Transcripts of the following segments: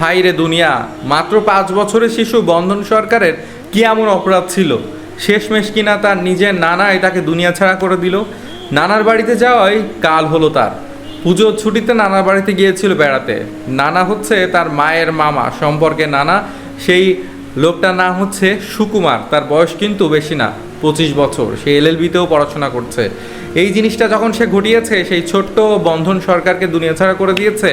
High রে দুনিয়া, মাত্র পাঁচ বছরের শিশু বন্ধন সরকারের কি এমন অপরাধ ছিল? শেষমেশ কিনা তার নিজের নানাই তাকে দুনিয়া ছাড়া করে দিল। নানার বাড়িতে যাওয়াই কাল হলো তার। পুজোর ছুটিতে নানার বাড়িতে গিয়েছিল বেড়াতে। নানা হচ্ছে তার মায়ের মামা, সম্পর্কে নানা, সেই লোকটার নাম হচ্ছে সুকুমার। তার বয়স কিন্তু বেশি না, পঁচিশ বছর। সে এলএলবিতেও পড়াশোনা করছে। এই জিনিসটা যখন সে ঘটিয়েছে, সেই ছোট্ট বন্ধন সরকারকে দুনিয়া ছাড়া করে দিয়েছে,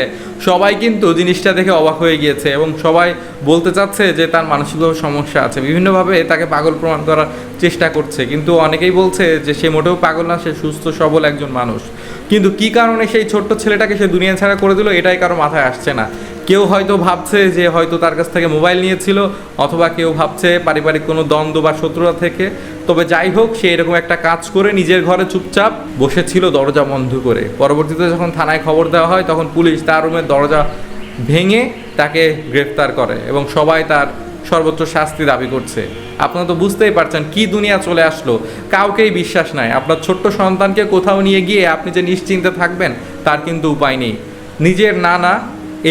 সবাই কিন্তু জিনিসটা দেখে অবাক হয়ে গিয়েছে এবং সবাই বলতে চাচ্ছে যে তার মানসিকভাবে সমস্যা আছে। বিভিন্নভাবে তাকে পাগল প্রমাণ করার চেষ্টা করছে, কিন্তু অনেকেই বলছে যে সে মোটেও পাগল না, সে সুস্থ, সবল একজন মানুষ। কিন্তু কি কারণে সেই ছোট্ট ছেলেটাকে সে দুনিয়া ছাড়া করে দিল, এটাই কারও মাথায় আসছে না। কেউ হয়তো ভাবছে যে হয়তো তার কাছ থেকে মোবাইল নিয়েছিল, অথবা কেউ ভাবছে পারিবারিক কোনো দ্বন্দ্ব বা শত্রুতা থেকে। তবে যাই হোক, সে এরকম একটা কাজ করে নিজের ঘরে চুপচাপ বসেছিল দরজা বন্ধ করে। পরবর্তীতে যখন থানায় খবর দেওয়া হয়, তখন পুলিশ তার রুমের দরজা ভেঙে তাকে গ্রেফতার করে এবং সবাই তার সর্বোচ্চ শাস্তি দাবি করছে। আপনারা তো বুঝতেই পারছেন কি দুনিয়া চলে আসলো। কাউকেই বিশ্বাস নাই। আপনার ছোট্ট সন্তানকে কোথাও নিয়ে গিয়ে আপনি যে নিশ্চিন্তে থাকবেন, তার কিন্তু উপায় নেই। নিজের নানা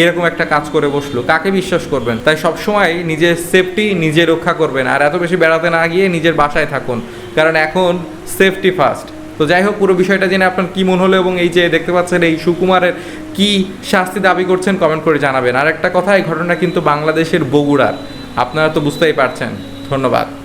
এরকম একটা কাজ করে বসল। কাকে বিশ্বাস করবেন? তাই সবসময় নিজের সেফটি নিজে রক্ষা করবেন আর এত বেশি বেড়াতে না গিয়ে নিজের বাসায় থাকুন। কারণ এখন সেফটি ফার্স্ট তো যাই হোক, পুরো বিষয়টা জেনে আপনার কী মন হলো এবং এই যে দেখতে পাচ্ছেন এই সুকুমারের কি শাস্তি দাবি করছেন কমেন্ট করে জানাবেন। আর একটা কথা এই ঘটনা কিন্তু বাংলাদেশের বগুড়ার। আপনারা তো বুঝতেই পারছেন। ধন্যবাদ।